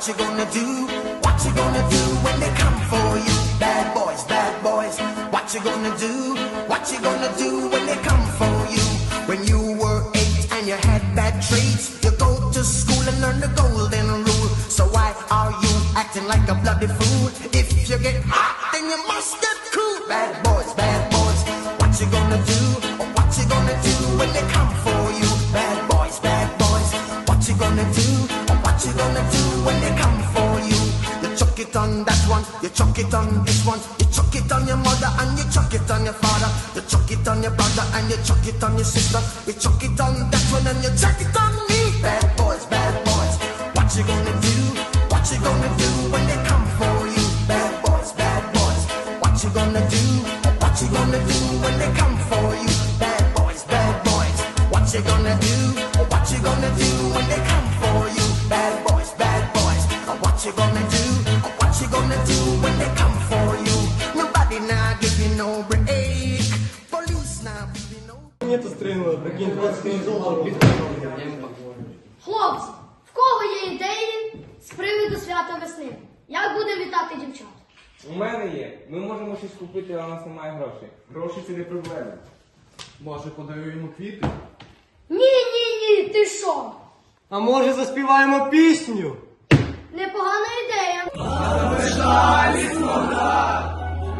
What you gonna do? What you gonna do when they come for you? Bad boys, bad boys. What you gonna do? What you gonna do when they come for you? When you were eight and you had bad traits, you go to school and learn the golden rule. So why are you acting like a bloody fool? If you get hot, then you must get cool. Bad boys, bad boys. What you gonna do? What you gonna do when they come for you? Bad boys, bad boys. What you gonna do? What you gonna do when they come for you? You chuck it on that one, you chuck it on this one, you chuck it on your mother and you chuck it on your father, you chuck it on your brother and you chuck it on your sister, you chuck it on that one and you chuck it on me. Bad boys, bad boys, what you gonna do? What you gonna do when they come for you? Bad boys, bad boys, what you gonna do? What you gonna do when they come for you? Bad boys, bad boys, what you gonna do? What you gonna do? нет стрельнули, прикинь, 20 тисяч доларів. Хлопці, в кого є ідеї з приводу свята весни? Як буде вітати дівчат? У мене є. Ми можемо щось купити, але у нас немає грошей. Гроші це не проблема. Може, подаю йому квіти? Ні, ні, ні, ти що? А може заспіваємо пісню? Непогана ідея. Лежалі вода,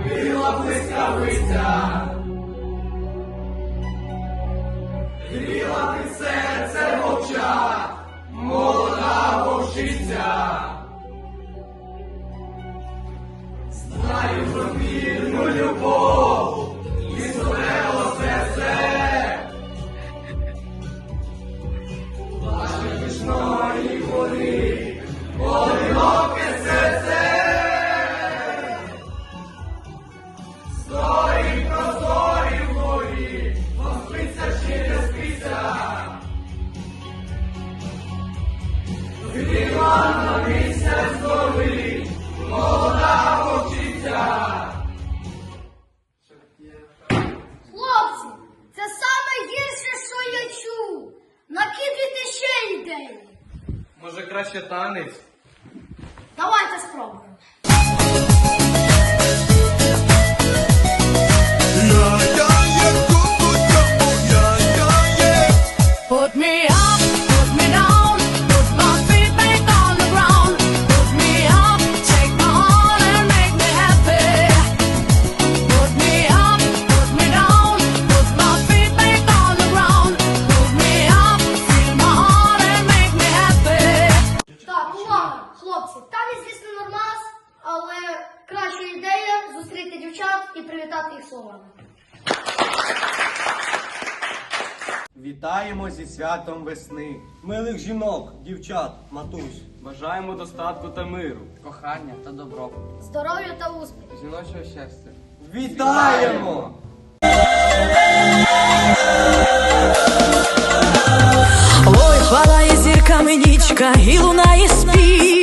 біла блискавиця. любов і зорело серце, Ваші пішної гори, краще танець. Давайте спробуємо. словами. Вітаємо зі святом весни, милих жінок, дівчат, матусь. Бажаємо достатку та миру, кохання та добро, здоров'я та успіху, жіночого щастя. Вітаємо! Ой, хвала зірка зірками нічка і лунає спів.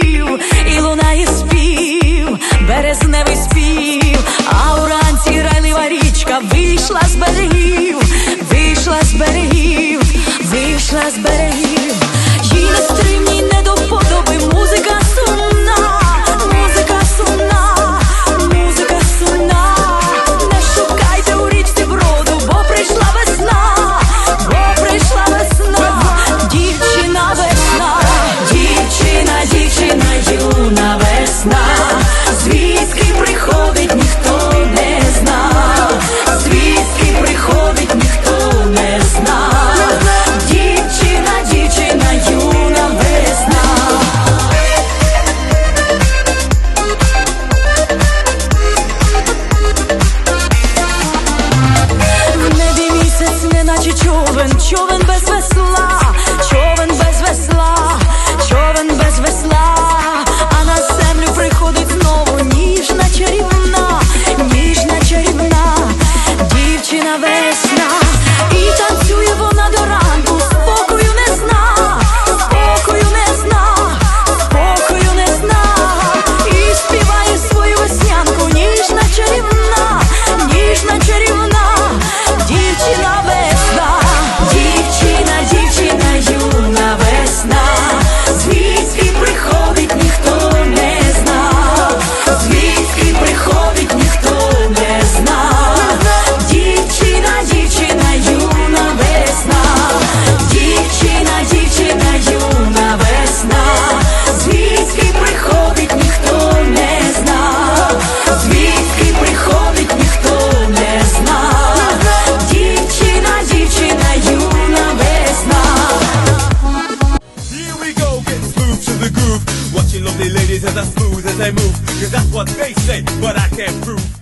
smooth as they move, cause that's what they say, but I can't prove.